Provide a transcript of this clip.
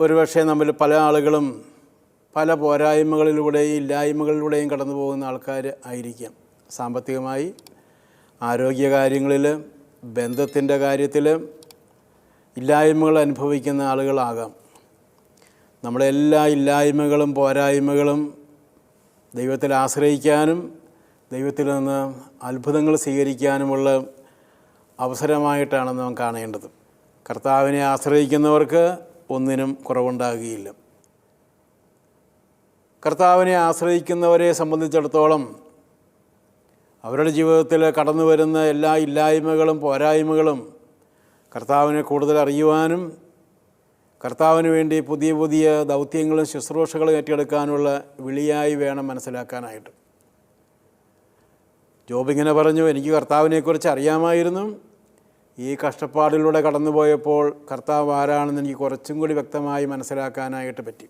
ഒരുപക്ഷെ നമ്മൾ പല ആളുകളും പല പോരായ്മകളിലൂടെയും ഇല്ലായ്മകളിലൂടെയും കടന്നു പോകുന്ന ആൾക്കാർ ആയിരിക്കാം. സാമ്പത്തികമായി ആരോഗ്യകാര്യങ്ങളിൽ ബന്ധത്തിന്റെ കാര്യത്തിൽ ഇല്ലായ്മകൾ അനുഭവിക്കുന്ന ആളുകളാകാം. നമ്മുടെ എല്ലാ ഇല്ലായ്മകളും പോരായ്മകളും ദൈവത്തിൽ ആശ്രയിക്കാനും ദൈവത്തിൽ നിന്ന് അത്ഭുതങ്ങൾ സ്വീകരിക്കാനുമുള്ള അവസരമായിട്ടാണ് നാം കാണേണ്ടത്. കർത്താവിനെ ആശ്രയിക്കുന്നവർക്ക് ഒന്നിനും കുറവുണ്ടാകുകയില്ല. കർത്താവിനെ ആശ്രയിക്കുന്നവരെ സംബന്ധിച്ചിടത്തോളം അവരുടെ ജീവിതത്തിൽ കടന്നു വരുന്ന എല്ലാ ഇല്ലായ്മകളും പോരായ്മകളും കർത്താവിനെ കൂടുതൽ അറിയുവാനും കർത്താവിന് വേണ്ടി പുതിയ പുതിയ ദൗത്യങ്ങളും ശുശ്രൂഷകളും ഏറ്റെടുക്കാനുള്ള വിളിയായി വേണം മനസ്സിലാക്കാനായിട്ട്. ജോബ് ഇങ്ങനെ പറഞ്ഞു എനിക്ക് കർത്താവിനെക്കുറിച്ച് അറിയാമായിരുന്നു. ഈ കഷ്ടപ്പാടിലൂടെ കടന്നുപോയപ്പോൾ കർത്താവ് ആരാണെന്ന് എനിക്ക് കുറച്ചും കൂടി വ്യക്തമായി മനസ്സിലാക്കാനായിട്ട് പറ്റി.